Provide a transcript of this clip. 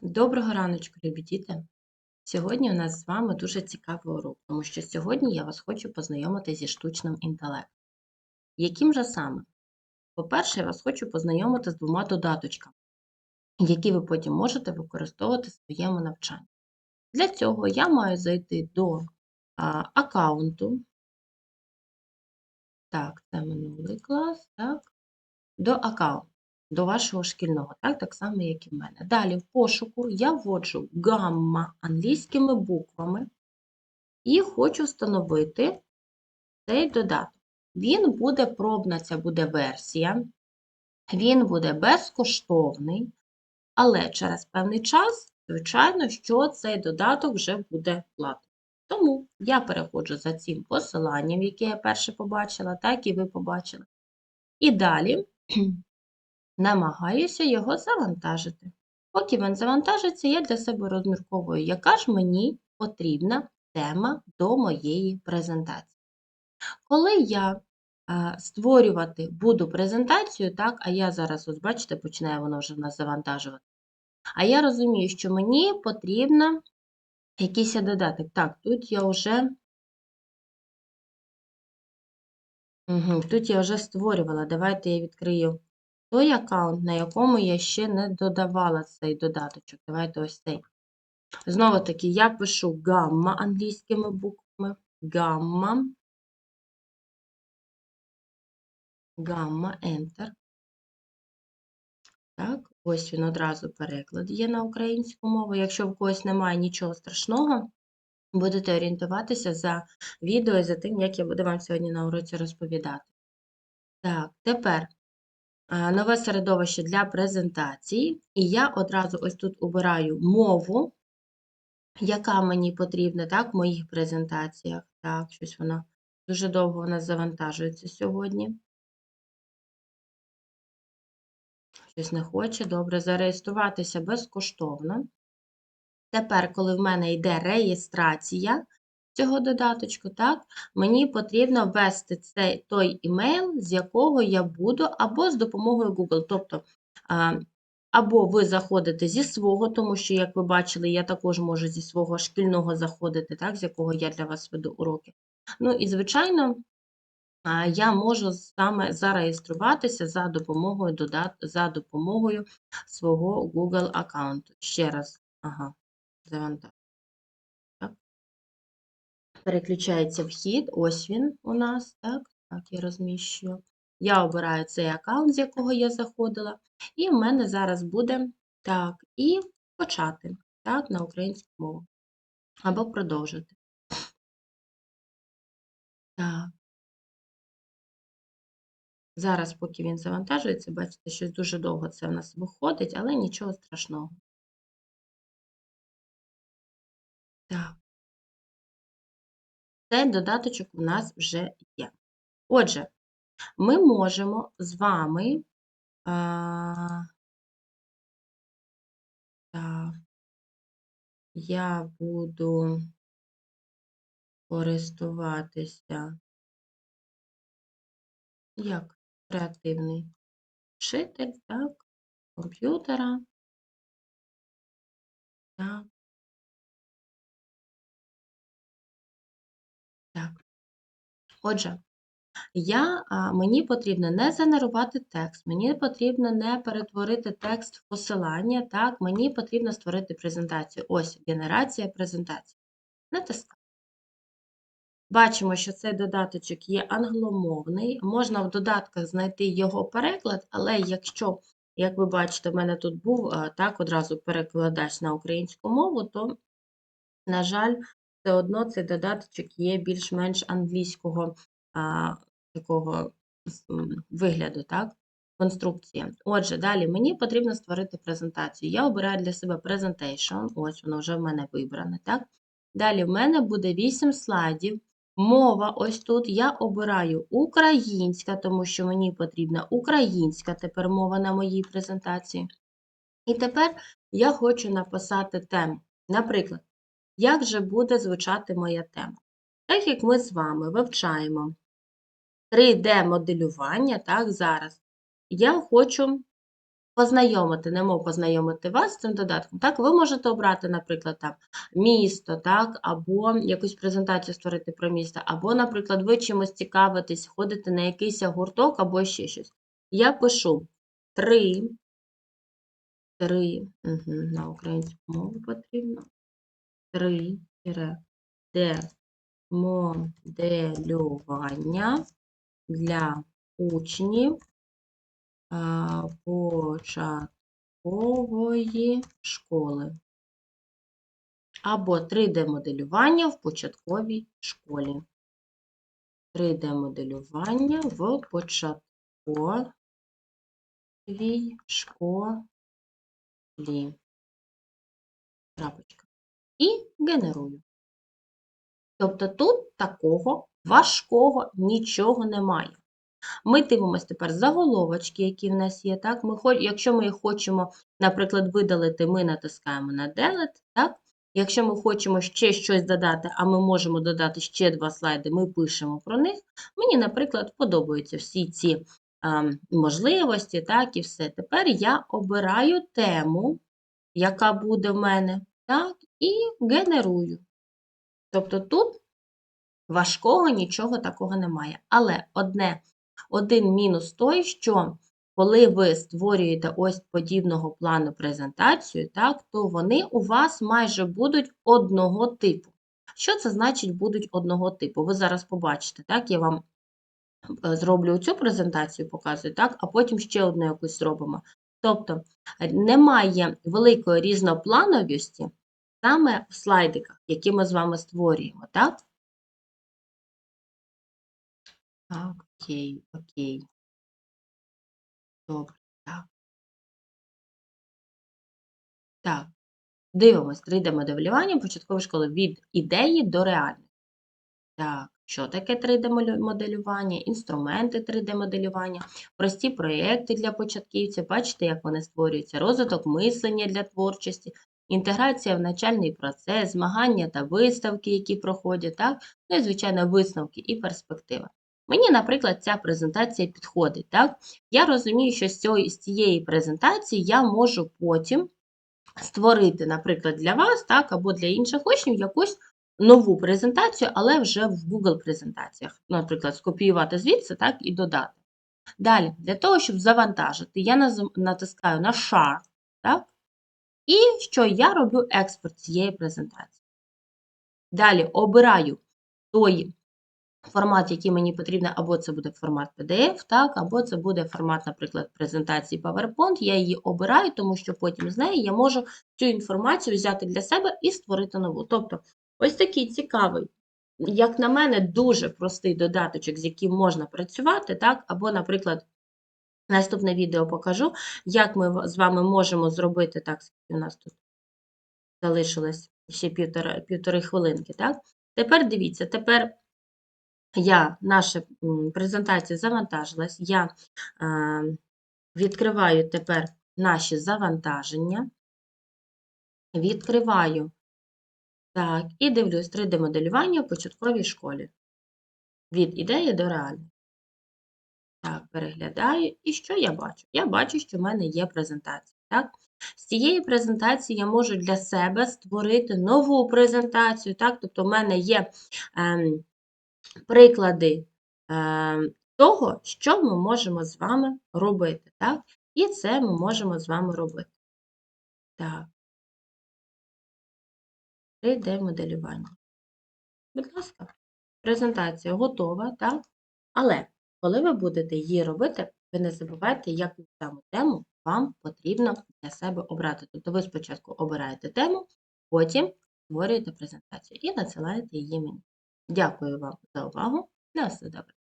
Доброго раночку, любі діти! Сьогодні у нас з вами дуже цікавий урок, тому що сьогодні я вас хочу познайомити зі штучним інтелектом. Яким же саме? По-перше, я вас хочу познайомити з двома додаточками, які ви потім можете використовувати в своєму навчанні. Для цього я маю зайти до а, аккаунту. Так, це минулий клас, так, до аккаунту до вашого шкільного, так, так само, як і в мене. Далі в пошуку я вводжу гамма англійськими буквами і хочу встановити цей додаток. Він буде пробна, ця буде версія, він буде безкоштовний, але через певний час, звичайно, що цей додаток вже буде платний. Тому я переходжу за цим посиланням, яке я перше побачила, так і ви побачили. І далі намагаюся його завантажити. Поки він завантажиться, я для себе розмірковую, яка ж мені потрібна тема до моєї презентації. Коли я створювати буду презентацію, так, а я зараз, ось бачите, починає воно вже в нас завантажувати. А я розумію, що мені потрібно якийсь додаток. Так, тут я вже. Угу, Тут я вже створювала. Давайте я відкрию той аккаунт, на якому я ще не додавала цей додаточок. Давайте ось цей. Знову таки, я пишу гамма англійськими буквами. Гамма. Гамма, Enter. Так, ось він одразу переклад є на українську мову. Якщо в когось немає нічого страшного, будете орієнтуватися за відео і за тим, як я буду вам сьогодні на уроці розповідати. Так, тепер нове середовище для презентації, і я одразу ось тут обираю мову, яка мені потрібна так, в моїх презентаціях. Так, щось воно дуже довго у нас завантажується сьогодні. Щось не хоче. Добре, зареєструватися безкоштовно. Тепер, коли в мене йде реєстрація, цього додаточку, так, мені потрібно ввести цей той імейл, з якого я буду, або з допомогою Google. Тобто, або ви заходите зі свого, тому що, як ви бачили, я також можу зі свого шкільного заходити, так, з якого я для вас веду уроки. Ну і, звичайно, я можу саме зареєструватися за допомогою за допомогою свого Google аккаунту. Ще раз, ага, завантажу переключається вхід, ось він у нас, так, так, я розміщую. Я обираю цей аккаунт, з якого я заходила, і в мене зараз буде так, і почати так, на українську мову. Або продовжити. Так. Зараз, поки він завантажується, бачите, щось дуже довго це в нас виходить, але нічого страшного. Так. Цей додаточок у нас вже є. Отже, ми можемо з вами. А, так, я буду користуватися як креативний вчитель, так, комп'ютера. Так. Отже, я, мені потрібно не генерувати текст, мені потрібно не перетворити текст в посилання, так, мені потрібно створити презентацію. Ось генерація презентації. Натискаю. Бачимо, що цей додаточок є англомовний. Можна в додатках знайти його переклад, але якщо, як ви бачите, в мене тут був так одразу перекладач на українську мову, то, на жаль, все одно цей додаточок є більш-менш англійського а, такого вигляду, так? Конструкції. Отже, далі мені потрібно створити презентацію. Я обираю для себе Presentation, ось воно вже в мене вибране. так? Далі в мене буде 8 слайдів. Мова ось тут я обираю українська, тому що мені потрібна українська тепер мова на моїй презентації. І тепер я хочу написати тему. Наприклад, як же буде звучати моя тема? Так як ми з вами вивчаємо 3D-моделювання, так, зараз, я хочу познайомити, немов познайомити вас з цим додатком, так, ви можете обрати, наприклад, там місто, так, або якусь презентацію створити про місто, або, наприклад, ви чимось цікавитесь, ходите на якийсь гурток або ще щось. Я пишу 3, 3, угу, на українську мову потрібно, 3, де моделювання для учнів початкової школи. Або 3D-моделювання в початковій школі. 3D-моделювання в початковій школі. Крапочка. І генерую. Тобто тут такого важкого нічого немає. Ми дивимося тепер заголовочки, які в нас є. Так? Ми, Якщо ми їх хочемо, наприклад, видалити, ми натискаємо на Delete. Так? Якщо ми хочемо ще щось додати, а ми можемо додати ще два слайди, ми пишемо про них. Мені, наприклад, подобаються всі ці а, можливості, так, і все. Тепер я обираю тему, яка буде в мене, так, і генерую. Тобто тут важкого нічого такого немає. Але одне, один мінус той, що коли ви створюєте ось подібного плану презентацію, так, то вони у вас майже будуть одного типу. Що це значить будуть одного типу? Ви зараз побачите, так, я вам е, зроблю цю презентацію, показую, так, а потім ще одну якусь зробимо. Тобто немає великої різноплановості саме в слайдиках, які ми з вами створюємо, так? Окей, окей. Добре, так. Так, дивимось 3D-моделювання початкової школи від ідеї до реальності. Так, що таке 3D-моделювання? Інструменти 3D-моделювання, прості проєкти для початківців. Бачите, як вони створюються, розвиток мислення для творчості, інтеграція в навчальний процес, змагання та виставки, які проходять, так? ну і, звичайно, висновки і перспектива. Мені, наприклад, ця презентація підходить. Так? Я розумію, що з цієї презентації я можу потім створити, наприклад, для вас так, або для інших учнів якусь нову презентацію, але вже в Google презентаціях. Наприклад, скопіювати звідси так, і додати. Далі, для того, щоб завантажити, я натискаю на Share, так? І що я роблю експорт цієї презентації. Далі обираю той формат, який мені потрібен, або це буде формат PDF, так, або це буде формат, наприклад, презентації PowerPoint. Я її обираю, тому що потім з неї я можу цю інформацію взяти для себе і створити нову. Тобто, ось такий цікавий, як на мене, дуже простий додаточок, з яким можна працювати, так, або, наприклад, Наступне відео покажу, як ми з вами можемо зробити, так, у нас тут залишилось ще півтори, півтори хвилинки. так? Тепер дивіться, тепер я, наша презентація завантажилась, я е, відкриваю тепер наші завантаження, відкриваю, так, і дивлюсь 3D-моделювання в початковій школі. Від ідеї до реальності. Так, переглядаю. І що я бачу? Я бачу, що в мене є презентація. Так? З цієї презентації я можу для себе створити нову презентацію. Так? Тобто, в мене є ем, приклади ем, того, що ми можемо з вами робити. Так? І це ми можемо з вами робити. Так. 3D-моделювання. Будь ласка, презентація готова, так? Але коли ви будете її робити, ви не забувайте, яку саму тему вам потрібно для себе обрати. Тобто ви спочатку обираєте тему, потім створюєте презентацію і надсилаєте її мені. Дякую вам за увагу. На все добре.